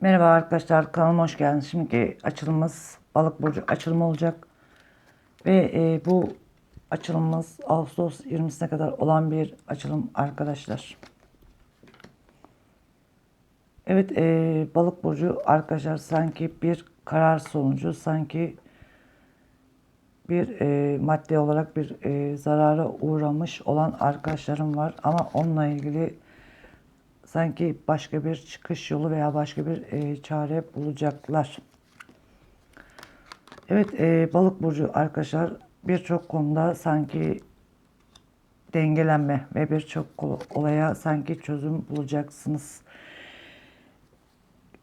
Merhaba arkadaşlar kanalıma hoş geldiniz. Şimdiki açılımımız balık burcu açılımı olacak. Ve e, bu açılımımız Ağustos 20'sine kadar olan bir açılım arkadaşlar. Evet e, balık burcu arkadaşlar sanki bir karar sonucu sanki bir e, madde olarak bir e, zarara uğramış olan arkadaşlarım var. Ama onunla ilgili sanki başka bir çıkış yolu veya başka bir e, çare bulacaklar. Evet e, balık burcu arkadaşlar birçok konuda sanki dengelenme ve birçok olaya sanki çözüm bulacaksınız.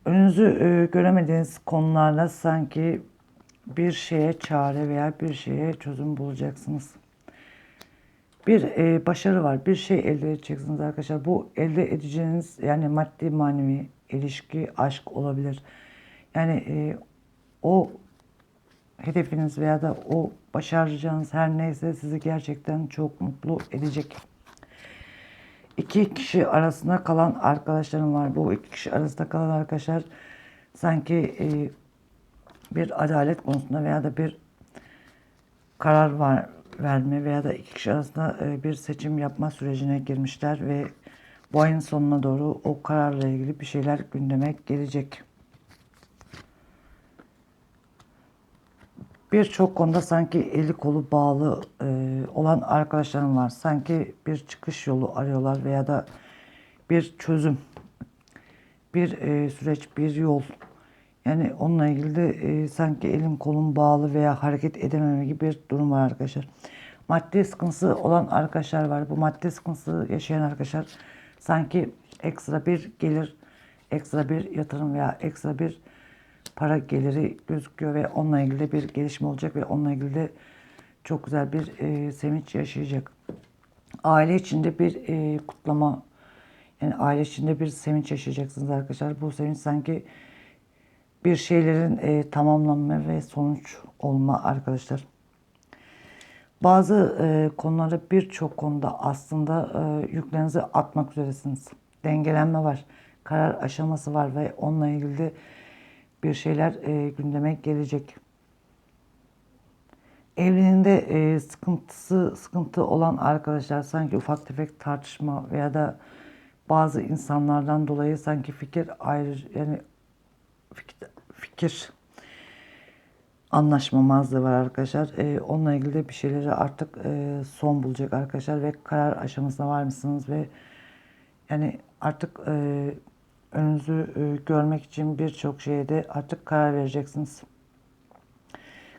Önünüzü e, göremediğiniz konularla sanki bir şeye çare veya bir şeye çözüm bulacaksınız bir e, başarı var. Bir şey elde edeceksiniz arkadaşlar. Bu elde edeceğiniz yani maddi manevi ilişki, aşk olabilir. Yani e, o hedefiniz veya da o başaracağınız her neyse sizi gerçekten çok mutlu edecek. İki kişi arasında kalan arkadaşlarım var. Bu iki kişi arasında kalan arkadaşlar sanki e, bir adalet konusunda veya da bir karar var, verme veya da iki kişi arasında e, bir seçim yapma sürecine girmişler ve bu ayın sonuna doğru o kararla ilgili bir şeyler gündeme gelecek. Birçok konuda sanki eli kolu bağlı e, olan arkadaşlarım var. Sanki bir çıkış yolu arıyorlar veya da bir çözüm, bir e, süreç, bir yol. Yani onunla ilgili de e, sanki elim kolum bağlı veya hareket edememe gibi bir durum var arkadaşlar. Maddi sıkıntısı olan arkadaşlar var. Bu maddi sıkıntısı yaşayan arkadaşlar sanki ekstra bir gelir, ekstra bir yatırım veya ekstra bir para geliri gözüküyor ve onunla ilgili bir gelişme olacak ve onunla ilgili de çok güzel bir e, sevinç yaşayacak. Aile içinde bir e, kutlama, yani aile içinde bir sevinç yaşayacaksınız arkadaşlar. Bu sevinç sanki bir şeylerin e, tamamlanma ve sonuç olma arkadaşlar. Bazı e, konularda birçok konuda aslında e, yüklerinizi atmak üzeresiniz. Dengelenme var, karar aşaması var ve onunla ilgili de bir şeyler e, gündeme gelecek. Evliliğinde e, sıkıntısı sıkıntı olan arkadaşlar sanki ufak tefek tartışma veya da bazı insanlardan dolayı sanki fikir ayrı yani fikir, fikir anlaşmamazlığı var arkadaşlar. Ee, onunla ilgili de bir şeyleri artık e, son bulacak arkadaşlar ve karar aşamasına var mısınız ve yani artık e, önünüzü e, görmek için birçok şeye de artık karar vereceksiniz.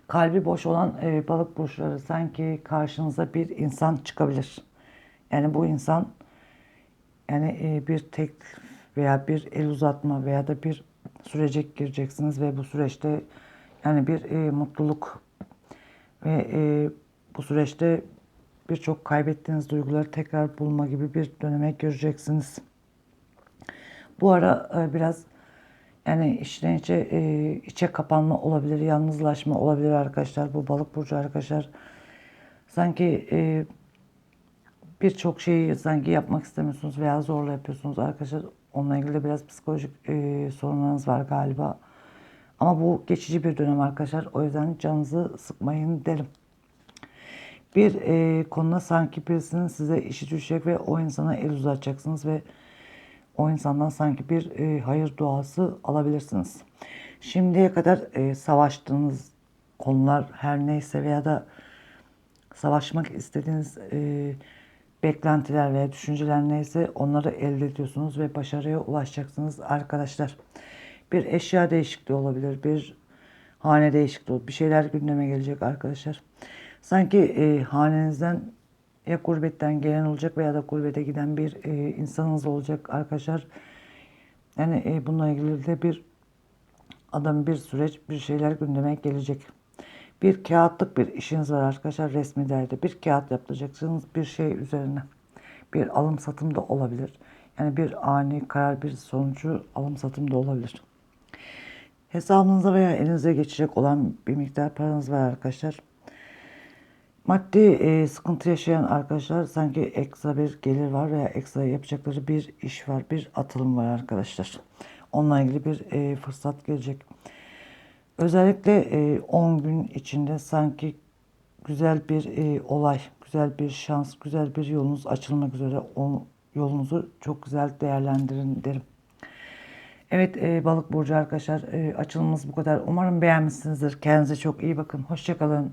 Kalbi boş olan e, balık burçları sanki karşınıza bir insan çıkabilir. Yani bu insan yani e, bir tek veya bir el uzatma veya da bir sürece gireceksiniz ve bu süreçte yani bir e, mutluluk ve e, bu süreçte birçok kaybettiğiniz duyguları tekrar bulma gibi bir döneme gireceksiniz. Bu ara e, biraz yani içten içe e, içe kapanma olabilir, yalnızlaşma olabilir arkadaşlar. Bu balık burcu arkadaşlar sanki e, birçok şeyi sanki yapmak istemiyorsunuz veya zorla yapıyorsunuz arkadaşlar. Onunla ilgili de biraz psikolojik e, sorunlarınız var galiba. Ama bu geçici bir dönem arkadaşlar. O yüzden canınızı sıkmayın derim. Bir e, konuda sanki birisinin size işi düşecek ve o insana el uzatacaksınız ve o insandan sanki bir e, hayır duası alabilirsiniz. Şimdiye kadar e, savaştığınız konular her neyse veya da savaşmak istediğiniz e, beklentiler veya düşünceler neyse onları elde ediyorsunuz ve başarıya ulaşacaksınız arkadaşlar. Bir eşya değişikliği olabilir, bir hane değişikliği olabilir. Bir şeyler gündeme gelecek arkadaşlar. Sanki e, hanenizden ya gurbetten gelen olacak veya da gurbete giden bir e, insanınız olacak arkadaşlar. Yani e, bununla ilgili de bir adam bir süreç bir şeyler gündeme gelecek. Bir kağıtlık bir işiniz var arkadaşlar resmi derde. Bir kağıt yapacaksınız bir şey üzerine. Bir alım satım da olabilir. Yani bir ani karar bir sonucu alım satım da olabilir. Hesabınıza veya elinize geçecek olan bir miktar paranız var arkadaşlar. Maddi e, sıkıntı yaşayan arkadaşlar sanki ekstra bir gelir var veya ekstra yapacakları bir iş var, bir atılım var arkadaşlar. onunla ilgili bir e, fırsat gelecek. Özellikle e, 10 gün içinde sanki güzel bir e, olay, güzel bir şans, güzel bir yolunuz açılmak üzere. Yolunuzu çok güzel değerlendirin derim. Evet e, balık burcu arkadaşlar e, açılımımız bu kadar. Umarım beğenmişsinizdir. Kendinize çok iyi bakın. Hoşçakalın.